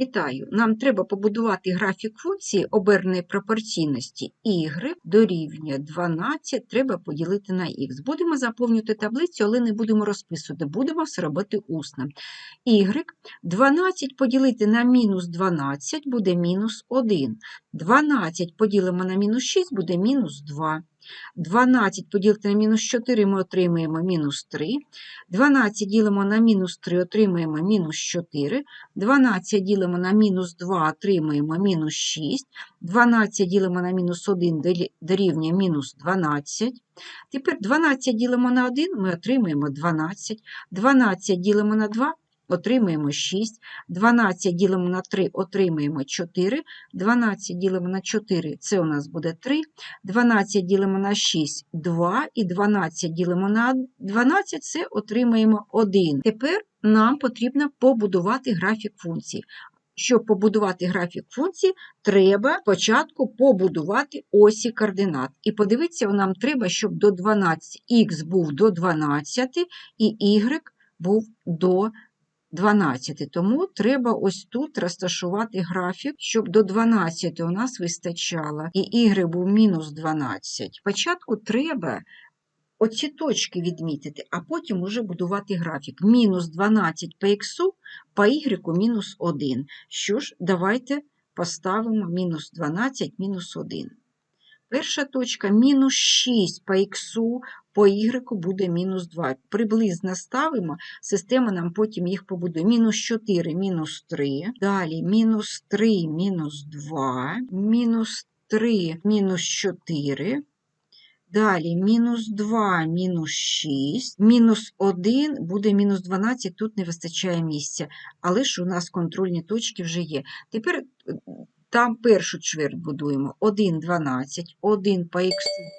Вітаю! Нам треба побудувати графік функції оберної пропорційності y дорівнює 12, треба поділити на х. Будемо заповнювати таблицю, але не будемо розписувати, будемо все робити усно. y 12 поділити на мінус 12 буде мінус 1. 12 поділимо на мінус 6 буде мінус 2. 12 поділити на мінус 4 ми отримаємо мінус 3. 12 ділимо на мінус 3, отримаємо мінус 4. 12 ділимо на мінус 2, отримаємо мінус 6. 12 ділимо на мінус 1 дорі- дорівнює мінус 12. Тепер 12 ділимо на 1, ми отримаємо 12. 12 ділимо на 2, отримаємо 6. 12 ділимо на 3, отримаємо 4. 12 ділимо на 4, це у нас буде 3. 12 ділимо на 6 – 2, і 12 ділимо на 12, це отримаємо 1. Тепер нам потрібно побудувати графік функції. Щоб побудувати графік функції, треба спочатку побудувати осі координат. І подивитися, нам треба, щоб до 12 х був до 12 і y був до 12. Тому треба ось тут розташувати графік, щоб до 12 у нас вистачало, і y був мінус 12. Спочатку треба оці точки відмітити, а потім уже будувати графік. Мінус 12 по х, по y мінус 1. Що ж, давайте поставимо мінус 12, мінус 1. Перша точка мінус 6 по х, по y буде мінус 2. Приблизно ставимо, система нам потім їх побудує. Мінус 4, мінус 3. Далі мінус 3, мінус 2, мінус 3, мінус 4. Далі мінус 2, мінус 6, мінус 1 буде мінус 12, тут не вистачає місця, але ж у нас контрольні точки вже є. Тепер там першу чверть будуємо. 1, 12, 1 по х,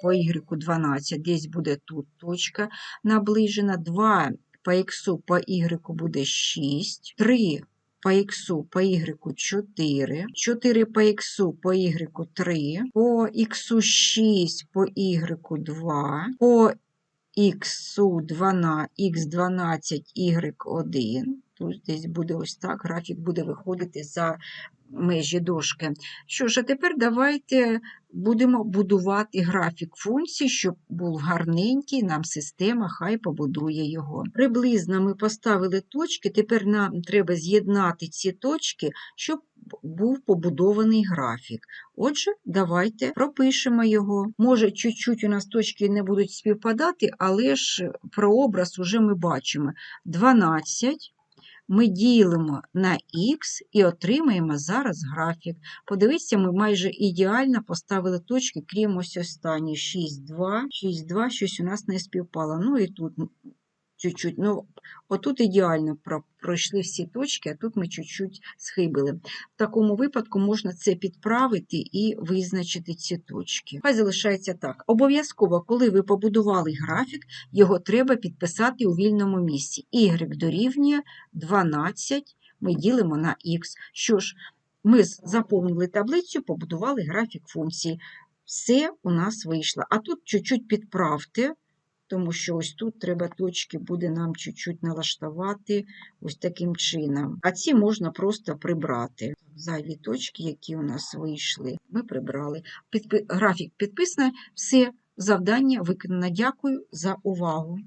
по y 12, десь буде тут точка наближена, 2 по х, по y буде 6, 3 по х, по y 4, 4 по х, по y 3, по х 6, по y 2, по х 12, х12, y1. Тут десь буде ось так, графік буде виходити за межі дошки. Що ж, а тепер давайте будемо будувати графік функцій, щоб був гарненький, нам система хай побудує його. Приблизно ми поставили точки, тепер нам треба з'єднати ці точки, щоб був побудований графік. Отже, давайте пропишемо його. Може, чуть-чуть у нас точки не будуть співпадати, але ж прообраз уже ми бачимо. 12 ми ділимо на х і отримаємо зараз графік. Подивіться, ми майже ідеально поставили точки, крім ось останньої 6, 2, 6, 2, щось у нас не співпало. Ну і тут чуть-чуть. Ну, отут ідеально пройшли всі точки, а тут ми чуть-чуть схибили. В такому випадку можна це підправити і визначити ці точки. Хай залишається так. Обов'язково, коли ви побудували графік, його треба підписати у вільному місці. Y дорівнює 12, ми ділимо на х. Що ж, ми заповнили таблицю, побудували графік функції. Все у нас вийшло. А тут чуть-чуть підправте, тому що ось тут треба точки буде нам чуть-чуть налаштувати ось таким чином. А ці можна просто прибрати. Зайві точки, які у нас вийшли, ми прибрали. Підпи- Графік підписаний, все, завдання виконано. Дякую за увагу.